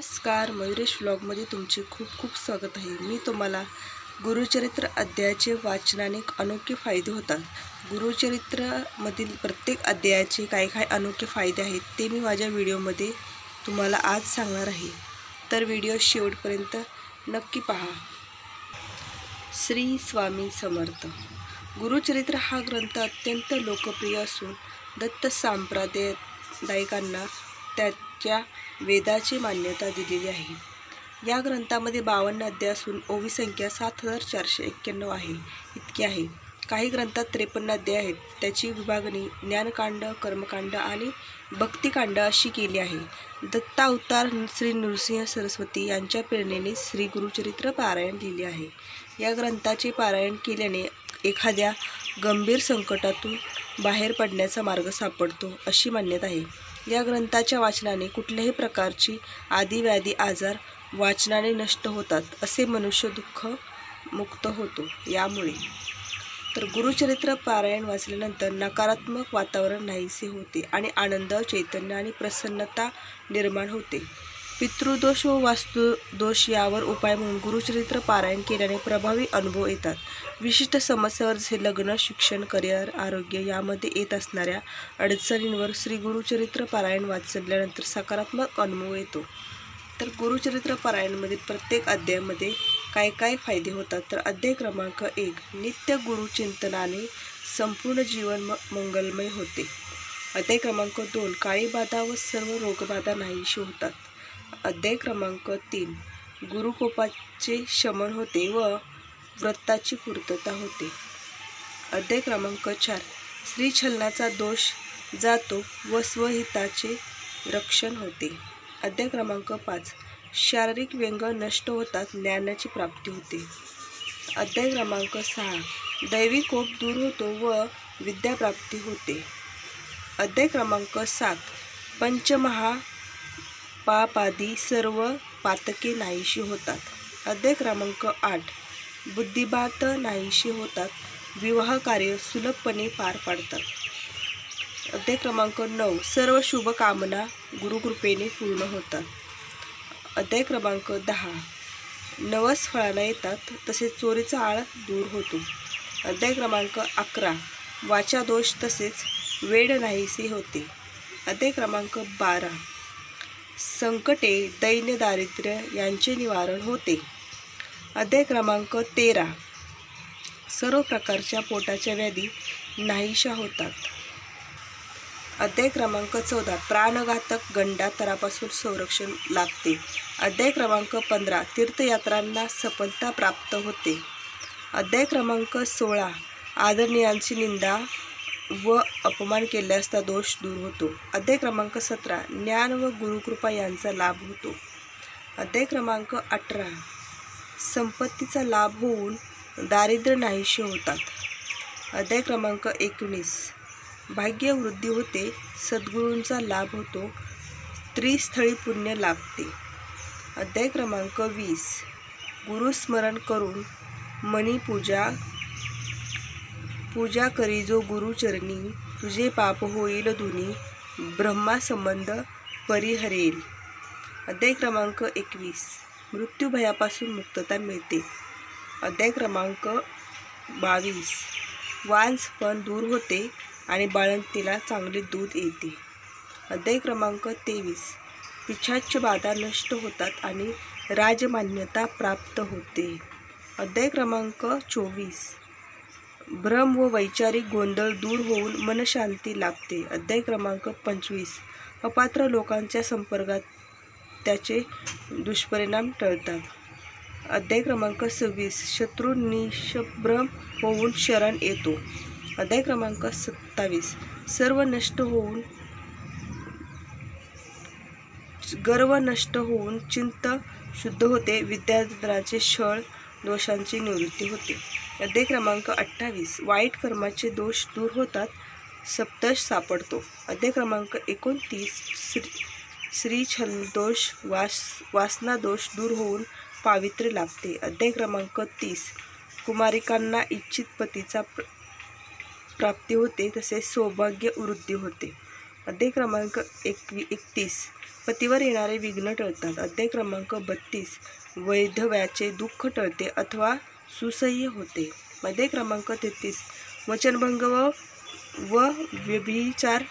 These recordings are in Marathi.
नमस्कार मयुरेश व्लॉगमध्ये तुमचे खूप खूप स्वागत आहे. मी तुम्हाला गुरुचरित्र अध्यायाचे वाचनाने अनोखे फायदे होतात. गुरुचरित्रमधील प्रत्येक अध्यायाचे काय काय अनोखे फायदे आहेत ते मी माझ्या व्हिडिओमध्ये तुम्हाला आज सांगणार आहे. तर व्हिडिओ शेवटपर्यंत नक्की पहा. श्री स्वामी समर्थ. गुरुचरित्र हा ग्रंथ अत्यंत लोकप्रिय असून दत्त सांप्रदायिकांना त्याच्या वेदाची मान्यता दिलेली आहे. या ग्रंथामध्ये बावन्न अध्याय असून ओवी संख्या सात हजार चारशे एक्क्याण्णव आहे इतकी आहे. काही ग्रंथात त्रेपन्न अध्याय आहेत. त्याची विभागणी ज्ञानकांड कर्मकांड आणि भक्तिकांड अशी केली आहे. दत्तावतार श्री नृसिंह सरस्वती यांच्या प्रेरणेने श्री गुरुचरित्र पारायण लिहिले आहे. या ग्रंथाचे पारायण केल्याने एखाद्या गंभीर संकटातून बाहेर पडण्याचा मार्ग सापडतो अशी मान्यता आहे. या ग्रंथाच्या वाचनाने कुठल्याही प्रकारची आदिव्याधी आजार वाचनाने नष्ट होतात असे मनुष्य दुःख मुक्त होतो यामुळे. तर गुरुचरित्र पारायण वाचल्यानंतर नकारात्मक वातावरण नाहीसे होते आणि आनंद चैतन्य आणि प्रसन्नता निर्माण होते. पितृदोष व वास्तुदोष यावर उपाय म्हणून गुरुचरित्र पारायण केल्याने प्रभावी अनुभव येतात. विशिष्ट समस्यावर जसे लग्न शिक्षण करिअर आरोग्य यामध्ये येत असणाऱ्या अडचणींवर श्री गुरुचरित्र पारायण वाचल्यानंतर सकारात्मक अनुभव येतो. तर गुरुचरित्र पारायणमधील प्रत्येक अध्यायामध्ये काय काय फायदे होतात? तर अध्याय क्रमांक एक नित्य गुरुचिंतनाने संपूर्ण जीवन म मंगलमय होते. अध्याय क्रमांक दोन काळीबाधा व सर्व रोगबाधा नाहीशी होतात. अध्याय क्रमांक तीन. गुरुकोपाचे शमन होते व व्रताची पूर्तता होते. अध्याय क्रमांक चार. स्त्रीछलनाचा दोष जातो व स्वहिताचे रक्षण होते. अध्याय क्रमांक पाच. शारीरिक व्यंग नष्ट होतात ज्ञानाची प्राप्ती होते. अध्याय क्रमांक सहा. दैवी कोप दूर होतो व विद्याप्राप्ती होते. अध्याय क्रमांक सात. पंचमहा पापादी सर्व पातके नाहीशी होतात. अध्याय क्रमांक आठ. बुद्धिबात नाहीशी होतात. विवाह कार्य सुलभपणे पार पाडतात. अध्याय क्रमांक नऊ. सर्व शुभ कामना गुरुकृपेने पूर्ण होतात. अध्याय क्रमांक दहा. नवस फळाला येतात तसेच चोरीचा आळ दूर होतो. अध्याय क्रमांक अकरा. वाचा दोष तसेच वेड नाहीसे होते. अध्याय क्रमांक बारा. संकटे दैन्य दारिद्र्य यांचे निवारण होते. अध्याय क्रमांक तेरा. सर्व प्रकारच्या पोटाच्या व्याधी नाहीशा होतात. अध्याय क्रमांक चौदा. प्राणघातक गंडातरापासून संरक्षण लागते अध्याय क्रमांक पंधरा. तीर्थयात्रांना सफलता प्राप्त होते. अध्याय क्रमांक सोळा. आदरणीयांची निंदा व अपमान केल्यास त्या दोष दूर होतो. अध्याय क्रमांक सतरा ज्ञान व गुरुकृपा यांचा लाभ होतो. अध्याय क्रमांक अठरा संपत्तीचा लाभ होऊन दारिद्र्य नाहीशी होतात. अध्याय क्रमांक एकोणीस भाग्य वृद्धी होते सद्गुरूंचा लाभ होतो त्रिस्थळी पुण्य लाभते. अध्याय क्रमांक वीस गुरुस्मरण करून मणिपूजा पूजा करी जो गुरुचरणी तुझे पाप होईल धुनी ब्रह्मासंबंध परिहरेल. अध्याय क्रमांक एकवीस. मृत्यूभयापासून मुक्तता मिळते. अध्याय क्रमांक बावीस. वांसपण दूर होते आणि बाळंतीला चांगले दूध येते. अध्याय क्रमांक तेवीस. पिछाच्छ बाधा नष्ट होतात आणि राजमान्यता प्राप्त होते. अध्याय क्रमांक चोवीस. भ्रम व वैचारिक गोंधळ दूर होऊन मनशांती लाभते. अध्याय क्रमांक पंचवीस. अपात्र लोकांच्या संपर्कात त्याचे दुष्परिणाम टळतात. अध्याय क्रमांक सव्वीस. शत्रू निशभ्रम होऊन शरण येतो. अध्याय क्रमांक सत्तावीस. सर्व नष्ट होऊन गर्व नष्ट होऊन चिंत शुद्ध होते. विद्यार्थ्यांचे छळ दोषांची निवृत्ती होते. अध्याय क्रमांक अठ्ठावीस. वाईट कर्माचे दोष दूर होतात सप्तश सापडतो. अध्याय क्रमांक एकोणतीस. श्री श्री छलदोष वास वासना दोष दूर होऊन पावित्र्य लाभते. अध्याय क्रमांक तीस. कुमारिकांना इच्छित पतीचा प्र प्राप्ती होते तसेच सौभाग्य वृद्धी होते. अध्याय क्रमांक एकवी एकतीस. पतीवर येणारे विघ्न टळतात. अध्याय क्रमांक बत्तीस. वैधव्याचे दुःख टळते अथवा सुसह्य होते. मध्ये क्रमांक तेहतीस. वचनभंग व व व्यभिचार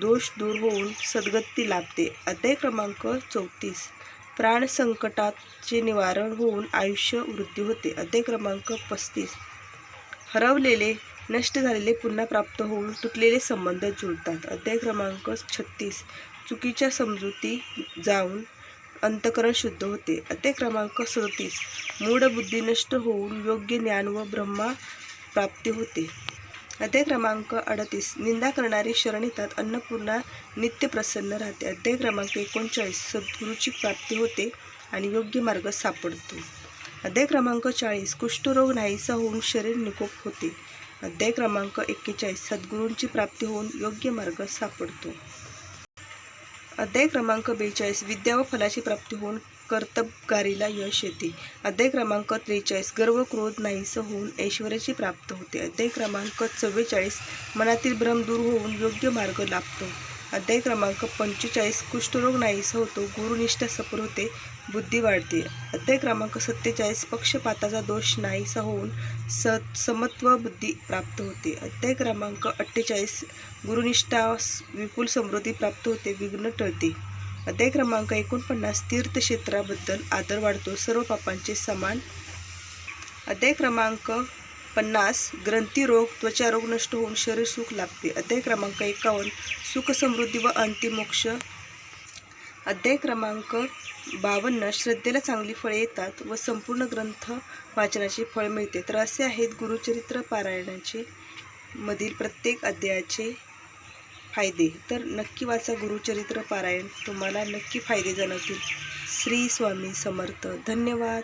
दोष दूर होऊन सद्गती लाभते. अध्याय क्रमांक चौतीस. प्राण संकटाचे निवारण होऊन आयुष्य वृद्धी होते. अध्याय क्रमांक पस्तीस. हरवलेले नष्ट झालेले पुन्हा प्राप्त होऊन तुटलेले संबंध जुळतात. अध्याय क्रमांक छत्तीस. चुकीच्या समजुती जाऊन अंतकरण शुद्ध होते. अध्याय क्रमांक सदतीस. मूढबुद्धी नष्ट होऊन योग्य ज्ञान व ब्रह्मा प्राप्ती होते. अध्याय क्रमांक अडतीस. निंदा करणारी शरण येतात अन्नपूर्णा नित्य प्रसन्न राहते. अध्याय क्रमांक एकोणचाळीस. सद्गुरूची प्राप्ती होते आणि योग्य मार्ग सापडतो. अध्याय क्रमांक चाळीस. कुष्ठरोग नाहीसा होऊन शरीर निकोप होते. अध्याय क्रमांक एक्केचाळीस. सद्गुरूंची प्राप्ती होऊन योग्य मार्ग सापडतो. अध्याय क्रमांक बेचाळीस विद्या व फलाची प्राप्ती होऊन कर्तबगारीला यश येते. अध्याय क्रमांक त्रेचाळीस गर्व क्रोध नाहीसं होऊन ऐश्वर्याची प्राप्त होते. अध्याय क्रमांक चव्वेचाळीस मनातील भ्रम दूर होऊन योग्य मार्ग लाभतो. अध्याय क्रमांक पंचेचाळीस कुष्ठरोग नाहीसा होतो. गुरुनिष्ठा सफर होते बुद्धी वाढते. अध्याय क्रमांक सत्तेचाळीस पक्षपाताचा दोष नाहीसा होऊन स समत्व बुद्धी प्राप्त होते. अध्याय क्रमांक अठ्ठेचाळीस गुरुनिष्ठा विपुल समृद्धी प्राप्त होते विघ्न टळते. अध्याय क्रमांक एकोणपन्नास तीर्थक्षेत्राबद्दल आदर वाढतो सर्व पापांचे समान. अध्याय क्रमांक पन्नास ग्रंथिरोग त्वचारोग नष्ट होऊन शरीर सुख लाभते. अध्याय क्रमांक एकावन्न सुख समृद्धी व अंतिमोक्ष अध्याय क्रमांक बावन्न श्रद्धेला चांगली फळे येतात व संपूर्ण ग्रंथ वाचनाचे फळ मिळते. तर असे आहेत गुरुचरित्र पारायणाचे मधील प्रत्येक अध्यायाचे फायदे. तर नक्की वाचा गुरुचरित्र पारायण. तुम्हाला नक्की फायदे जाणवतील. श्री स्वामी समर्थ. धन्यवाद.